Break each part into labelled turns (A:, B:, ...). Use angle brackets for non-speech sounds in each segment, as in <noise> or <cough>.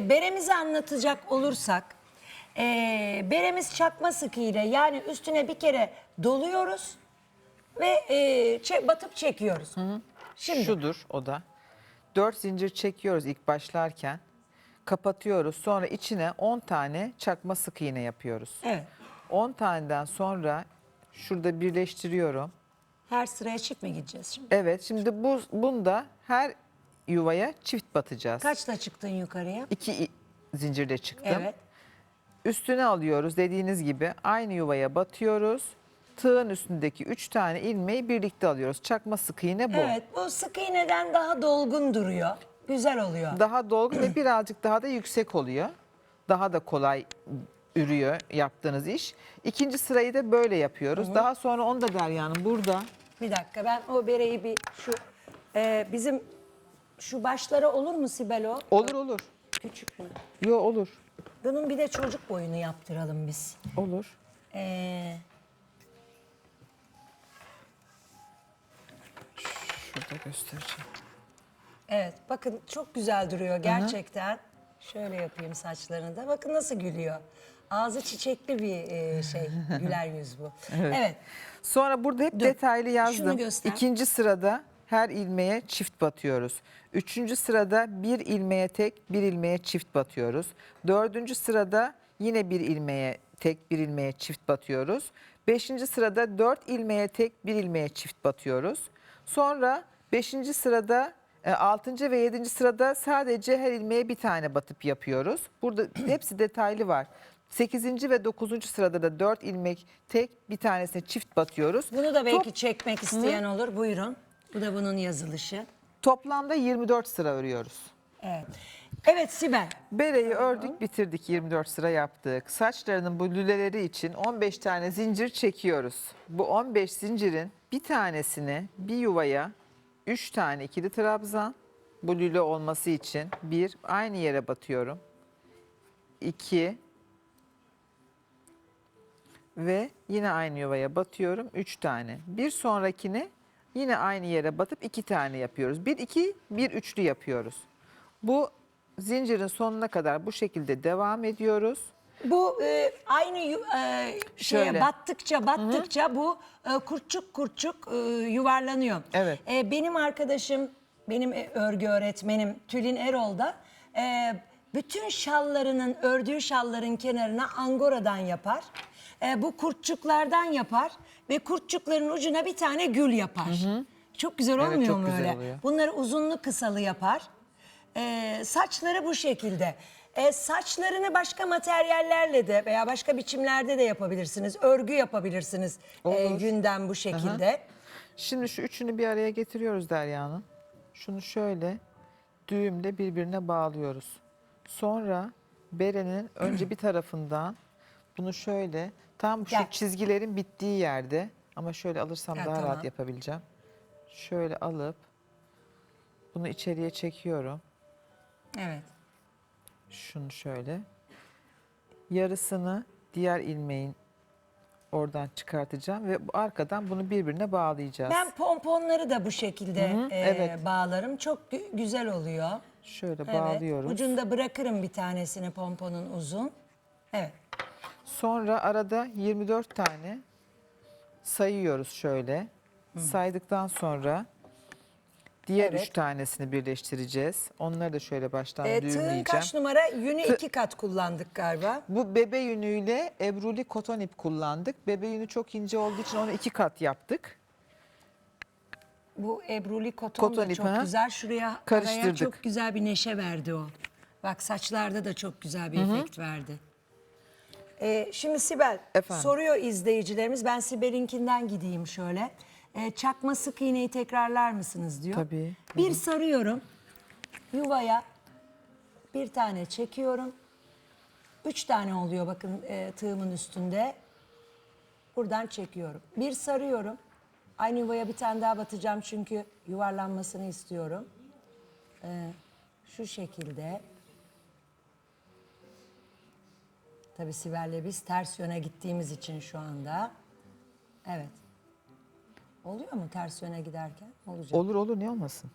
A: Beremizi anlatacak olursak, e, beremiz çakma sıkı ile yani üstüne bir kere doluyoruz ve e, çe- batıp çekiyoruz. Şimdi
B: Şudur o da. 4 zincir çekiyoruz ilk başlarken. Kapatıyoruz. Sonra içine 10 tane çakma sık iğne yapıyoruz.
A: evet,
B: 10 taneden sonra şurada birleştiriyorum.
A: her sıraya çift mi gideceğiz şimdi?
B: Evet şimdi bu bunda her yuvaya çift batacağız.
A: Kaçla çıktın yukarıya?
B: İki zincirle çıktım.
A: Evet.
B: Üstüne alıyoruz dediğiniz gibi aynı yuvaya batıyoruz. Tığın üstündeki 3 tane ilmeği birlikte alıyoruz. Çakma sık iğne bu.
A: Evet, bu sık iğneden daha dolgun duruyor. Güzel oluyor.
B: Daha dolgun ve birazcık daha da yüksek oluyor. Daha da kolay ürüyor yaptığınız iş. İkinci sırayı da böyle yapıyoruz. Daha sonra onu da Derya Hanım burada.
A: Bir dakika ben o bereyi bir şu e, bizim şu başlara olur mu Sibel o?
B: Olur olur.
A: Küçük mü?
B: Yo olur.
A: Bunun bir de çocuk boyunu yaptıralım biz.
B: Olur.
A: Ee,
B: Şurada göstereceğim.
A: evet bakın çok güzel duruyor gerçekten. Şöyle yapayım saçlarını da. Bakın nasıl gülüyor. Ağzı çiçekli bir e, şey. <laughs> Güler yüz bu. Evet.
B: Sonra burada hep detaylı yazdım.
A: göster.
B: İkinci sırada her ilmeğe çift batıyoruz. Üçüncü sırada bir ilmeğe tek, bir ilmeğe çift batıyoruz. Dördüncü sırada yine bir ilmeğe tek, bir ilmeğe çift batıyoruz. Beşinci sırada dört ilmeğe tek, bir ilmeğe çift batıyoruz. Sonra beşinci sırada e, altıncı ve yedinci sırada sadece her ilmeğe bir tane batıp yapıyoruz. Burada <clears throat> hepsi detaylı var. 8. ve 9. sırada da 4 ilmek tek bir tanesine çift batıyoruz.
A: Bunu da belki
B: Top-
A: çekmek isteyen olur. Buyurun. Bu da bunun yazılışı.
B: toplamda 24 sıra örüyoruz.
A: Evet. Evet Sibel.
B: Bereyi ördük bitirdik 24 sıra yaptık. Saçlarının bu lüleleri için 15 tane zincir çekiyoruz. Bu 15 zincirin bir tanesini bir yuvaya 3 tane ikili trabzan bu lüle olması için bir aynı yere batıyorum. 2 ve yine aynı yuvaya batıyorum 3 tane. Bir sonrakini yine aynı yere batıp 2 tane yapıyoruz. 1 2 1 üçlü yapıyoruz. Bu zincirin sonuna kadar bu şekilde devam ediyoruz.
A: Bu e, aynı yu- e, şeye
B: Şöyle.
A: battıkça battıkça bu e, kurçuk kurçuk e, yuvarlanıyor.
B: Evet.
A: E, benim arkadaşım, benim e, örgü öğretmenim Tülin Erol da e, bütün şallarının, ördüğü şalların kenarına angoradan yapar. E, bu kurtçuklardan yapar ve kurtçukların ucuna bir tane gül yapar. Çok güzel
B: Evet,
A: olmuyor
B: çok
A: mu
B: güzel
A: öyle?
B: oluyor.
A: Bunları uzunlu kısalı yapar. Ee, saçları bu şekilde. Ee, saçlarını başka materyallerle de veya başka biçimlerde de yapabilirsiniz. Örgü yapabilirsiniz e,
B: Olur.
A: yünden bu şekilde.
B: Şimdi şu üçünü bir araya getiriyoruz Derya'nın. Şunu şöyle düğümle birbirine bağlıyoruz. Sonra berenin önce bir tarafından bunu şöyle tam şu
A: Gel.
B: çizgilerin bittiği yerde ama şöyle alırsam
A: Ha,
B: daha
A: tamam.
B: rahat yapabileceğim. Şöyle alıp bunu içeriye çekiyorum.
A: Evet.
B: Şunu şöyle. Yarısını diğer ilmeğin oradan çıkartacağım ve bu arkadan bunu birbirine bağlayacağız.
A: Ben pomponları da bu şekilde
B: Hı hı,
A: e,
B: evet.
A: bağlarım. Çok gü- güzel oluyor.
B: Şöyle
A: Evet.
B: bağlıyoruz.
A: Ucunda bırakırım bir tanesini pomponun uzun. Evet.
B: Sonra arada 24 tane sayıyoruz şöyle. Saydıktan sonra diğer
A: Evet.
B: üç tanesini birleştireceğiz. Onları da şöyle baştan
A: E, tığın
B: düğümleyeceğim.
A: kaç numara? Yünü iki kat kullandık galiba.
B: Bu bebe yünüyle ebruli koton ip kullandık. Bebe yünü çok ince olduğu için onu iki kat yaptık.
A: Bu ebruli koton,
B: Koton
A: da çok
B: ha?
A: güzel. Şuraya araya çok güzel bir neşe verdi o. Bak saçlarda da çok güzel bir efekt verdi. Ee, şimdi Sibel
B: Efendim?
A: soruyor izleyicilerimiz. Ben Sibel'inkinden gideyim şöyle. Ee, çakma sık iğneyi tekrarlar mısınız diyor.
B: Tabii.
A: Bir sarıyorum. Yuvaya bir tane çekiyorum. Üç tane oluyor bakın e, tığımın üstünde. Buradan çekiyorum. Bir sarıyorum. Aynı yuvaya bir tane daha batacağım çünkü yuvarlanmasını istiyorum. Ee, şu şekilde. Tabii Sibel'le biz ters yöne gittiğimiz için şu anda. Evet. Oluyor mu ters yöne giderken? Olacak.
B: Olur olur ne olmasın.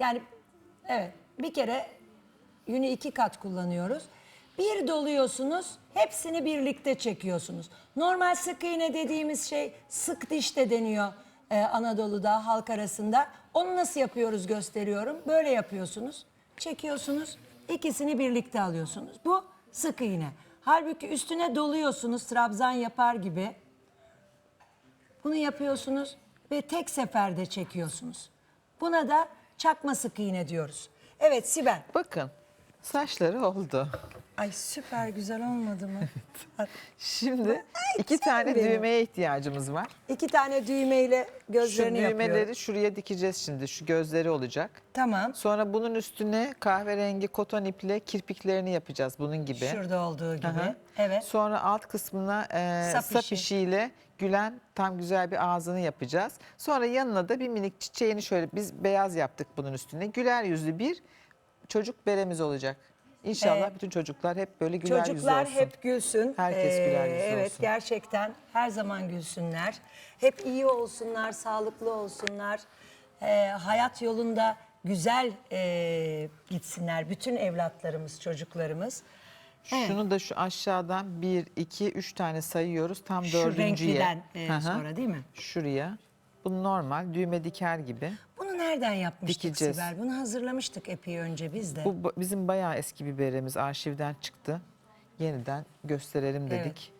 A: Yani Evet. Bir kere yünü iki kat kullanıyoruz. Bir doluyorsunuz, hepsini birlikte çekiyorsunuz. Normal sık iğne dediğimiz şey sık diş de deniyor e, Anadolu'da, halk arasında. Onu nasıl yapıyoruz gösteriyorum. Böyle yapıyorsunuz. Çekiyorsunuz, ikisini birlikte alıyorsunuz. Bu sık iğne. Halbuki üstüne doluyorsunuz trabzan yapar gibi. Bunu yapıyorsunuz ve tek seferde çekiyorsunuz. Buna da çakma sık iğne diyoruz. Evet Sibel.
B: Bakın saçları oldu.
A: Ay süper güzel olmadı mı?
B: Şimdi iki tane
A: benim.
B: düğmeye ihtiyacımız var.
A: İki tane düğmeyle
B: Şu
A: gözlerini
B: düğmeleri
A: yapıyorum.
B: şuraya dikeceğiz şimdi. Şu gözleri olacak.
A: Tamam.
B: Sonra bunun üstüne kahverengi koton iple kirpiklerini yapacağız bunun gibi.
A: Şurada olduğu gibi.
B: Aha.
A: Evet.
B: Sonra alt kısmına e,
A: Sap
B: sap,
A: işi.
B: işiyle gülen tam güzel bir ağzını yapacağız. Sonra yanına da bir minik çiçeğini şöyle biz beyaz yaptık bunun üstüne. Güler yüzlü bir çocuk beremiz olacak. İnşallah bütün çocuklar hep böyle güler
A: Çocuklar
B: yüzlü olsun.
A: hep gülsün.
B: Herkes güler yüzlü
A: Evet
B: olsun.
A: gerçekten her zaman gülsünler. Hep iyi olsunlar, sağlıklı olsunlar. Ee, hayat yolunda güzel e, gitsinler bütün evlatlarımız, çocuklarımız.
B: Şunu da şu aşağıdan bir, iki, üç tane sayıyoruz. Tam
A: Şu
B: dördüncüye.
A: renkliden e,
B: Hı hı.
A: sonra değil mi?
B: Şuraya. Bu normal düğme diker gibi.
A: Bunu nereden yapmıştık
B: Dikeceğiz.
A: Sibel? Bunu hazırlamıştık epey önce biz de.
B: Bu ba- bizim bayağı eski bir beremiz arşivden çıktı. Yeniden gösterelim dedik.